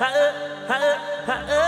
ฮะเออฮะเออฮะเออ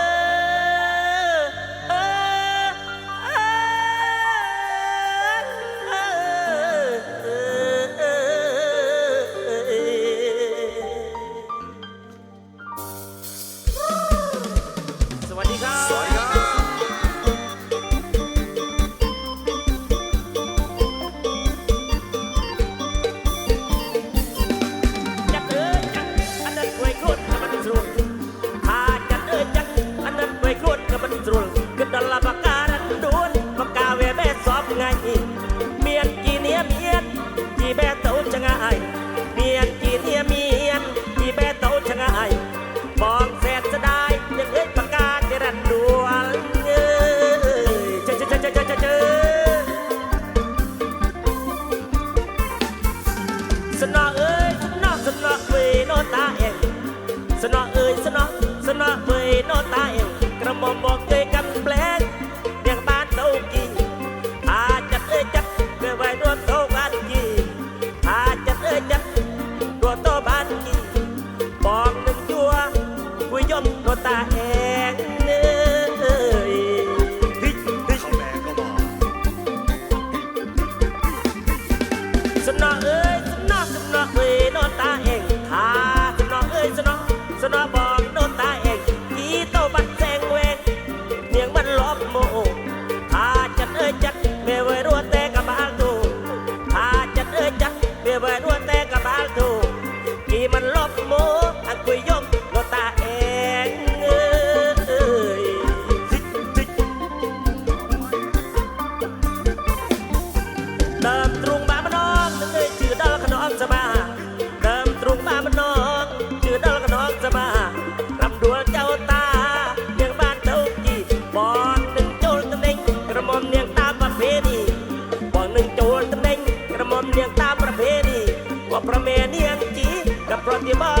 ស្នោះស្នោះវេណតាអេក្រមុំមកគេកាត់ផ្លែទាំងបានទៅគីអាចាត់អើចាត់គេវៃនោះទៅបានគីអាចាត់អើចាត់ទៅទៅបានគីបងនឹងជួគួយយំណតាអេដើមទ្រូងបាម្ដងនឹងឯជឿដល់ខ្នងសមាដើមទ្រូងបាម្ដងជឿដល់ខ្នងសមារំដួលចៅតានាងបានទៅជីបននឹងចូលតំណែងក្រមុំនាងតាមប្រភេទនេះបងនឹងចូលតំណែងក្រមុំនាងតាមប្រភេទនេះក៏ប្រមេនាងជីក៏ប្រតិបត្តិ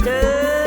Yeah. da.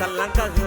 สันหลังก็เหื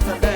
Saturday.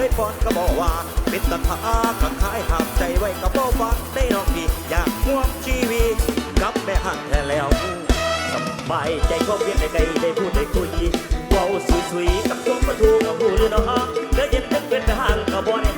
เคยฟอนก็บอกว่าเป็นตาขาขังขายหากใจไว้ก็บอกว่าได้น้องพี่อยากม่วงชีวีกับแม่หันแท้แล้วสบายใจก็เพียงได้ไกลได้พูดได้คุยเว้าสุยๆกับตัวประตูกับผู้เรือน้องเธอเย็นเ่อนเป็นห่างกับบ่อใน